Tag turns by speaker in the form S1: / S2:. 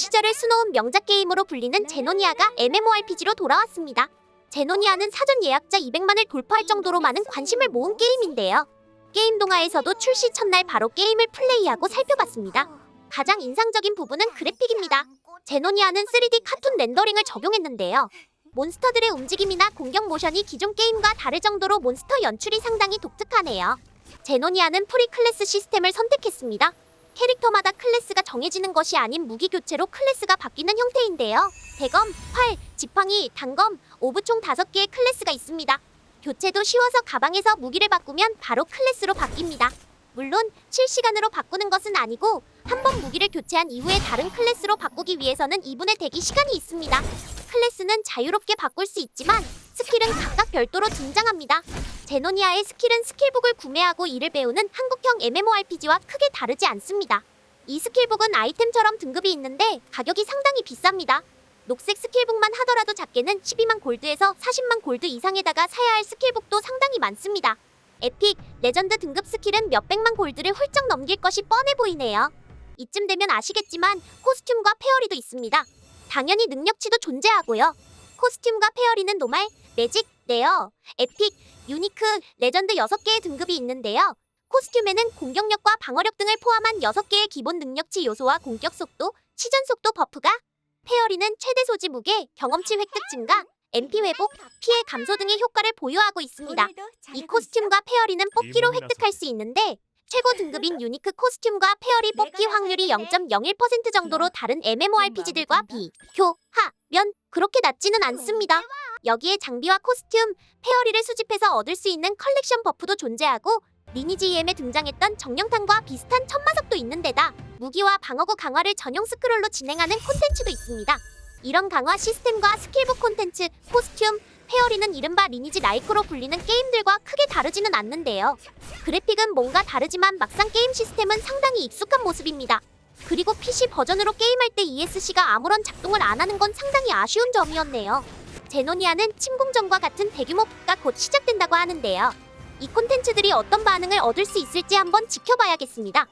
S1: 시절을 수놓은 명작 게임으로 불리는 제노니아가 MMORPG로 돌아왔습니다. 제노니아는 사전 예약자 200만을 돌파할 정도로 많은 관심을 모은 게임인데요. 게임 동화에서도 출시 첫날 바로 게임을 플레이하고 살펴봤습니다. 가장 인상적인 부분은 그래픽입니다. 제노니아는 3D 카툰 렌더링을 적용했는데요. 몬스터들의 움직임이나 공격 모션이 기존 게임과 다를 정도로 몬스터 연출이 상당히 독특하네요. 제노니아는 프리 클래스 시스템을 선택했습니다. 캐릭터마다 클래스가 정해지는 것이 아닌 무기 교체로 클래스가 바뀌는 형태인데요. 대검, 활, 지팡이, 단검, 오브 총 5개의 클래스가 있습니다. 교체도 쉬워서 가방에서 무기를 바꾸면 바로 클래스로 바뀝니다. 물론 실시간으로 바꾸는 것은 아니고 한 번 무기를 교체한 이후에 다른 클래스로 바꾸기 위해서는 2분의 대기 시간이 있습니다. 클래스는 자유롭게 바꿀 수 있지만 스킬은 각각 별도로 등장합니다. 제노니아의 스킬은 스킬북을 구매하고 이를 배우는 한국형 MMORPG와 크게 다르지 않습니다. 이 스킬북은 아이템처럼 등급이 있는데 가격이 상당히 비쌉니다. 녹색 스킬북만 하더라도 작게는 12만 골드에서 40만 골드 이상에다가 사야 할 스킬북도 상당히 많습니다. 에픽, 레전드 등급 스킬은 몇백만 골드를 훌쩍 넘길 것이 뻔해 보이네요. 이쯤 되면 아시겠지만 코스튬과 페어리도 있습니다. 당연히 능력치도 존재하고요. 코스튬과 페어리는 노말, 매직, 레어, 에픽, 유니크, 레전드 6개의 등급이 있는데요. 코스튬에는 공격력과 방어력 등을 포함한 6개의 기본 능력치 요소와 공격 속도, 시전 속도 버프가, 페어리는 최대 소지 무게, 경험치 획득 증가, MP 회복, 피해 감소 등의 효과를 보유하고 있습니다. 이 코스튬과 페어리는 뽑기로 획득할 수 있는데 최고 등급인 유니크 코스튬과 페어리 뽑기 확률이 0.01% 정도로 다른 MMORPG들과 비교하면 그렇게 낮지는 않습니다. 여기에 장비와 코스튬, 페어리를 수집해서 얻을 수 있는 컬렉션 버프도 존재하고 리니지 EM에 등장했던 정령탄과 비슷한 천마석도 있는 데다 무기와 방어구 강화를 전용 스크롤로 진행하는 콘텐츠도 있습니다. 이런 강화 시스템과 스킬북 콘텐츠, 코스튬, 페어리는 이른바 리니지 라이크로 불리는 게임들과 크게 다르지는 않는데요. 그래픽은 뭔가 다르지만 막상 게임 시스템은 상당히 익숙한 모습입니다. 그리고 PC 버전으로 게임할 때 ESC가 아무런 작동을 안 하는 건 상당히 아쉬운 점이었네요. 제노니아는 침공전과 같은 대규모 북가 곧 시작된다고 하는데요. 이 콘텐츠들이 어떤 반응을 얻을 수 있을지 한번 지켜봐야겠습니다.